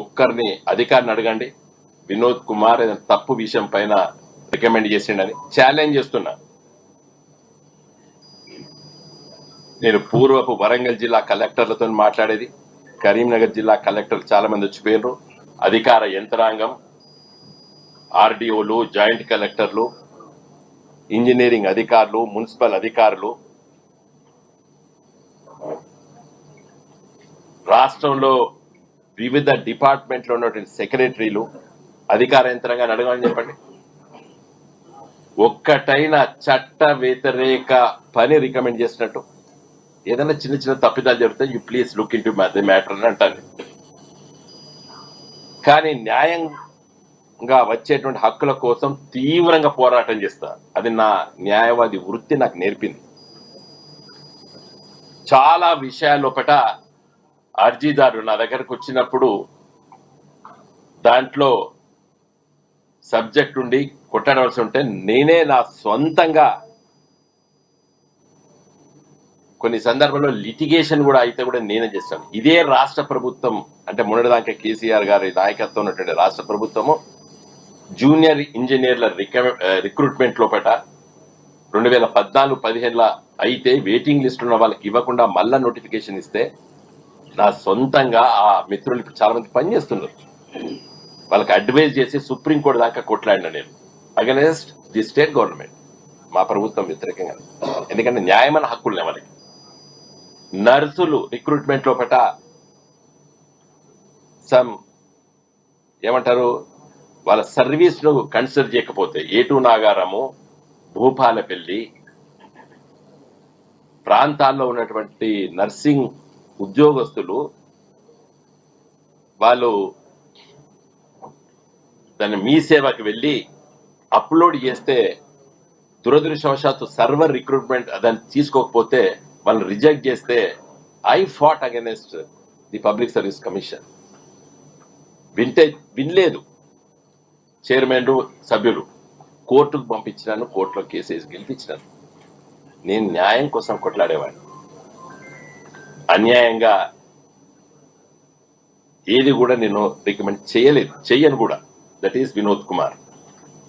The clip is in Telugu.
ఒక్కరిని అధికారిని అడగండి. వినోద్ కుమార్ ఏదైనా తప్పు విషయం పైన రికమెండ్ చేసిండని ఛాలెంజ్ చేస్తున్నా. నేను పూర్వపు వరంగల్ జిల్లా కలెక్టర్లతో మాట్లాడేది. కరీంనగర్ జిల్లా కలెక్టర్లు చాలా మంది వచ్చిపోయినారు అధికార యంత్రాంగం ఆర్డీఓలు జాయింట్ కలెక్టర్లు ఇంజనీరింగ్ అధికారులు మున్సిపల్ అధికారులు. రాష్ట్రంలో వివిధ డిపార్ట్మెంట్లో ఉన్నటువంటి సెక్రటరీలు అధికార యంత్రంగా అడగాలని చెప్పండి. ఒక్కటైన చట్ట వ్యతిరేక పని రికమెండ్ చేసినట్టు ఏదైనా చిన్న చిన్న తప్పిదాలు జరిగితే you please look into matter అని అంటారు. కానీ న్యాయంగా వచ్చేటువంటి హక్కుల కోసం తీవ్రంగా పోరాటం చేస్తారు. అది నా న్యాయవాది వృత్తి నాకు నేర్పింది. చాలా విషయాల్లోపట అర్జీదారు నా దగ్గరకు వచ్చినప్పుడు దాంట్లో సబ్జెక్ట్ ఉండి కొట్టడవలసి ఉంటే నేనే నా సొంతంగా కొన్ని సందర్భాల్లో లిటిగేషన్ కూడా అయితే కూడా నేనే చేస్తాను. ఇదే రాష్ట్ర ప్రభుత్వం అంటే మొన్నటిదాకా కేసీఆర్ గారి నాయకత్వం ఉన్నటువంటి రాష్ట్ర ప్రభుత్వము జూనియర్ ఇంజనీర్ల రిక్రూట్మెంట్ లోపట రెండు వేల పద్నాలుగు పదిహేనుల అయితే వెయిటింగ్ లిస్ట్ ఉన్న వాళ్ళకి ఇవ్వకుండా మళ్ళా నోటిఫికేషన్ ఇస్తే నా సొంతంగా ఆ మిత్రులు చాలా మంది పని చేస్తున్నారు. వాళ్ళకి అడ్వైజ్ చేసి సుప్రీంకోర్టు దాకా కొట్లాడినా నేను. అగెనెస్ట్ ది స్టేట్ గవర్నమెంట్ మా ప్రభుత్వం వ్యతిరేకంగా. ఎందుకంటే న్యాయమైన హక్కులు వాళ్ళకి. నర్సులు రిక్రూట్మెంట్ లోపట సమ్ ఏమంటారు? వాళ్ళ సర్వీస్ను కన్సిడర్ చేయకపోతే ఏటు నాగారము భూపాలపల్లి ప్రాంతాల్లో ఉన్నటువంటి నర్సింగ్ ఉద్యోగస్తులు వాళ్ళు దాన్ని మీ సేవకి వెళ్ళి అప్లోడ్ చేస్తే దురదృష్టవశాత్తు సర్వర్ రిక్రూట్మెంట్ దాన్ని తీసుకోకపోతే వాళ్ళని రిజెక్ట్ చేస్తే I fought against the public service commission. వింటే వినలేదు. చైర్మన్ సభ్యులు కోర్టుకు పంపించినాను కోర్టులో కేసు వేసి గెలిపించినాను. నేను న్యాయం కోసం కొట్లాడేవాడిని. అన్యాయంగా ఏది కూడా నేను రికమెండ్ చేయలేదు చెయ్యను కూడా. That is Vinod Kumar.